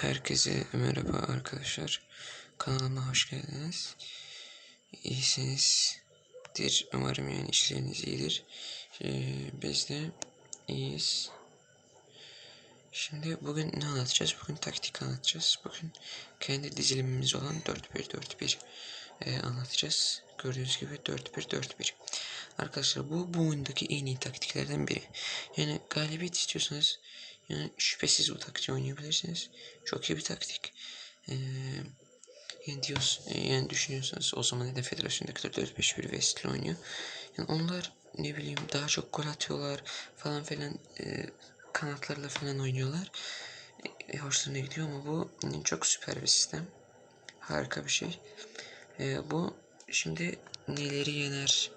Herkese merhaba arkadaşlar. Kanalıma hoş geldiniz. İyisinizdir. Umarım yani işleriniz iyidir. Ee, biz de iyiyiz. Şimdi bugün ne anlatacağız? Bugün taktik anlatacağız. Bugün kendi dizilimimiz olan 4-1-4-1 e, anlatacağız. Gördüğünüz gibi 4-1-4-1. Arkadaşlar bu bu oyundaki en iyi taktiklerden biri. Yani galibiyet istiyorsanız yani şüphesiz bu taktiği oynayabilirsiniz. Çok iyi bir taktik. Ee, yani diyoruz, yani düşünüyorsanız o zaman neden federasyondakiler 4-5-1 ve stil oynuyor. Yani onlar ne bileyim daha çok gol atıyorlar falan filan e, kanatlarla falan oynuyorlar. E, hoşlarına gidiyor ama bu çok süper bir sistem. Harika bir şey. E, bu şimdi neleri yener,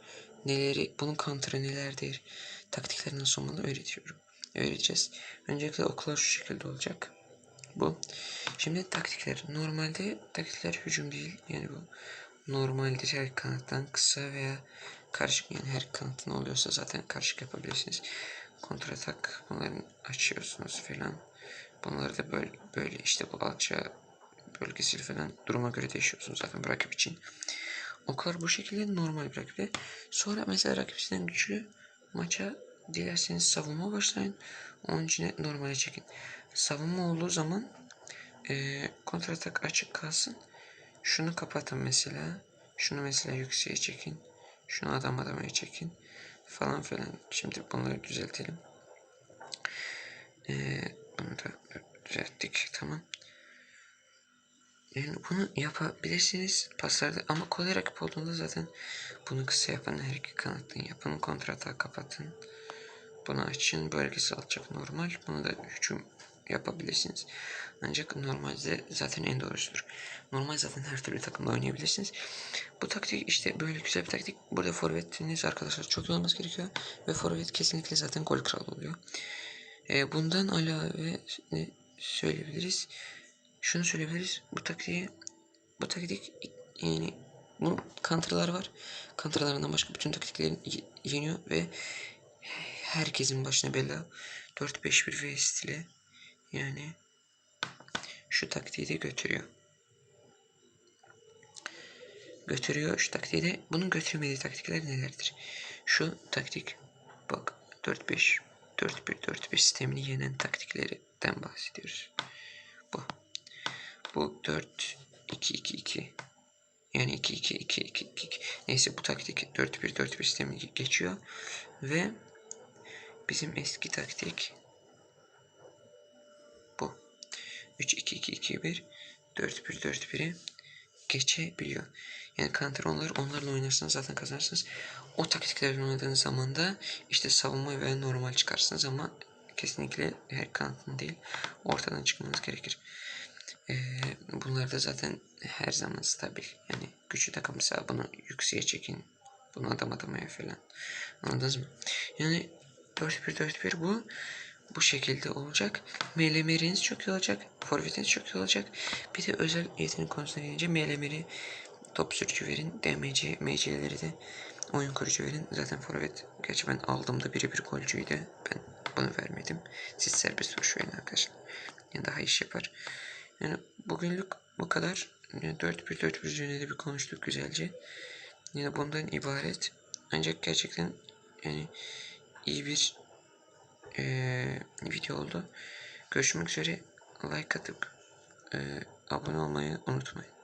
neleri, bunun kontra nelerdir, taktikleri nasıl öğretiyorum. Öğreteceğiz. Öncelikle oklar şu şekilde olacak. Bu. Şimdi taktikler. Normalde taktikler hücum değil. Yani bu normalde her kanattan kısa veya karışık yani her kanatın oluyorsa zaten karışık yapabilirsiniz. Kontratak bunların açıyorsunuz falan. Bunları da böyle, böyle işte bu alça bölgesi falan duruma göre değişiyorsunuz zaten rakip için. Oklar bu şekilde normal bir rakiple. Sonra mesela rakip sizden güçlü maça dilerseniz savunma başlayın. Onun için normale çekin. Savunma olduğu zaman e, kontratak açık kalsın. Şunu kapatın mesela. Şunu mesela yükseğe çekin. Şunu adam adamaya çekin. Falan filan. Şimdi bunları düzeltelim. E, bunu da düzelttik. Tamam. Yani bunu yapabilirsiniz paslarda ama kolay rakip olduğunda zaten bunu kısa yapın her iki kanattan yapın kontrata kapatın bunu açın bölgesi alacak normal. Bunu da hücum yapabilirsiniz. Ancak normalde zaten en doğrusudur. Normal zaten her türlü takımda oynayabilirsiniz. Bu taktik işte böyle güzel bir taktik. Burada forvetiniz arkadaşlar çok iyi olması gerekiyor ve forvet kesinlikle zaten gol kralı oluyor. E, bundan alave ne söyleyebiliriz şunu söyleyebiliriz. Bu taktiği bu taktik yani bu counter'lar var. Counter'larından başka bütün taktiklerin yeniyor ve herkesin başına bela 4-5-1 v stili yani şu taktiği de götürüyor. Götürüyor şu taktiği de. Bunun götürmediği taktikler nelerdir? Şu taktik bak 4-5 4-1-4-1 sistemini yenen taktiklerden bahsediyoruz. Bu. Bu 4 2 2 2. Yani 2 2 2 2 2. Neyse bu taktik 4 1 4 1 sistemi geçiyor ve bizim eski taktik bu. 3 2 2 2 1 4 1 4 1'i geçebiliyor. Yani counter onlar onlarla oynarsanız zaten kazanırsınız. O taktiklerle oynadığınız zaman da işte savunma ve normal çıkarsınız ama kesinlikle her kanatın değil ortadan çıkmanız gerekir. Ee, bunlar da zaten her zaman stabil. Yani güçlü takım mesela bunu yükseğe çekin. Bunu adam adamaya falan. Anladınız mı? Yani 4-1-4-1 bu. Bu şekilde olacak. Melemeriniz çok iyi olacak. Forvetiniz çok iyi olacak. Bir de özel yetenek konusuna gelince melemeri top sürücü verin. DMC, MC'leri de oyun kurucu verin. Zaten forvet. Gerçi ben aldığımda biri bir golcüydü. Ben bunu vermedim. Siz serbest vuruş verin arkadaşlar. Yani daha iş yapar. Yani bugünlük bu kadar. Yani 4 1 4 1 üzerine de bir konuştuk güzelce. Yine bundan ibaret. Ancak gerçekten yani iyi bir e, video oldu. Görüşmek üzere. Like atıp e, abone olmayı unutmayın.